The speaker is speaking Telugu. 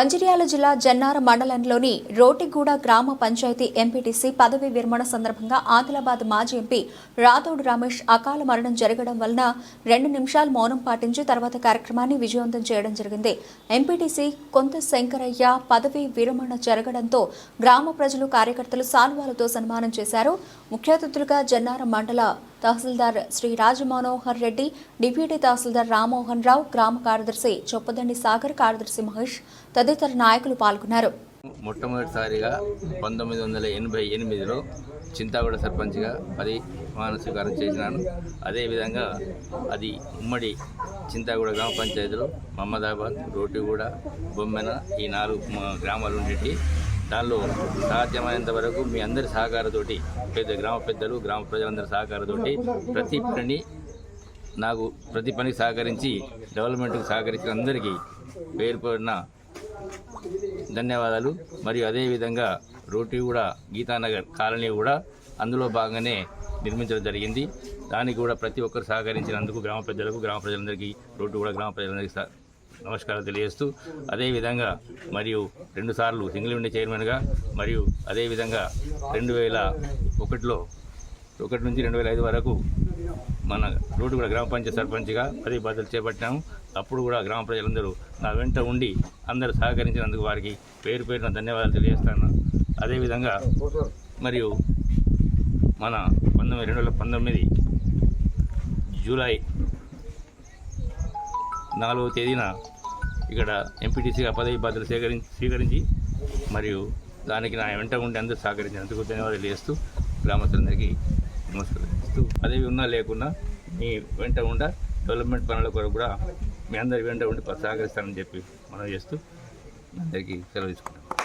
మంచిర్యాల జిల్లా జన్నార మండలంలోని రోటిగూడ గ్రామ పంచాయతీ ఎంపీటీసీ పదవీ విరమణ సందర్భంగా ఆదిలాబాద్ మాజీ ఎంపీ రాథోడ్ రమేష్ అకాల మరణం జరగడం వలన రెండు నిమిషాలు మౌనం పాటించి తర్వాత కార్యక్రమాన్ని విజయవంతం చేయడం జరిగింది. ఎంపీటీసీ కొంత శంకరయ్య పదవీ విరమణ జరగడంతో గ్రామ ప్రజలు కార్యకర్తలు సాల్వాలతో సన్మానం చేశారు. ముఖ్య అతిథులుగా జన్నార మండల తహసీల్దార్ శ్రీ రాజమనోహర్ రెడ్డి డిప్యూటీ తహసీల్దార్ రామ్మోహన్ రావు గ్రామ కార్యదర్శి చొప్పదండి సాగర్ కార్యదర్శి మహేష్ తదితర నాయకులు పాల్గొన్నారు. మొట్టమొదటిసారిగా పంతొమ్మిది వందల ఎనభై ఎనిమిదిలో చింతాగూడ సర్పంచ్గా పది ప్రమాణ స్వీకారం చేసినాను. అదేవిధంగా అది ఉమ్మడి చింతాగూడ గ్రామ పంచాయతీలో మహమ్మదాబాద్ రోటిగూడ బొమ్మెన ఈ నాలుగు మా గ్రామాలు ఉండేటి. దానిలో సాధ్యమైనంత వరకు మీ అందరి సహకారంతోటి పెద్ద గ్రామ పెద్దలు గ్రామ ప్రజలందరి సహకారంతోటి ప్రతి పని నాకు ప్రతి పనికి సహకరించి డెవలప్మెంట్కి సహకరించిన అందరికీ పేరుపడిన ధన్యవాదాలు. మరియు అదేవిధంగా రోటీ కూడా గీతానగర్ కాలనీ కూడా అందులో భాగంగానే నిర్మించడం జరిగింది. దానికి కూడా ప్రతి ఒక్కరు సహకరించినందుకు గ్రామ పెద్దలకు గ్రామ ప్రజలందరికీ రోడ్డు కూడా గ్రామ ప్రజలందరికీ నమస్కారం నమస్కారాలు తెలియజేస్తూ అదేవిధంగా మరియు రెండుసార్లు సింగిల్ విండో చైర్మన్గా మరియు అదేవిధంగా రెండు వేల ఒకటిలో ఒకటి నుంచి రెండు వేల ఐదు వరకు మన రోడ్డు కూడా గ్రామ పంచాయతీ సర్పంచ్గా పది బాధ్యతలు చేపట్టాము. అప్పుడు కూడా గ్రామ ప్రజలందరూ నా వెంట ఉండి అందరూ సహకరించినందుకు వారికి పేరు పేరున ధన్యవాదాలు తెలియజేస్తాను. అదేవిధంగా మరియు మన పంతొమ్మిది రెండు వేల పంతొమ్మిది జూలై నాలుగవ తేదీన ఇక్కడ ఎంపీటీసీగా పదవి బాధ్యతలు సేకరించి స్వీకరించి మరియు దానికి నా వెంట ఉండి అందరూ సహకరించినందుకు ధన్యవాదాలు చేస్తూ గ్రామస్తులందరికీ నమస్కరిస్తూ పదవి ఉన్నా లేకున్నా మీ వెంట ఉండ డెవలప్మెంట్ పనుల కొరకు కూడా మీ అందరి వెంట ఉండి సహకరిస్తానని చెప్పి మనం చేస్తూ అందరికీ సెలవు తీసుకుంటాం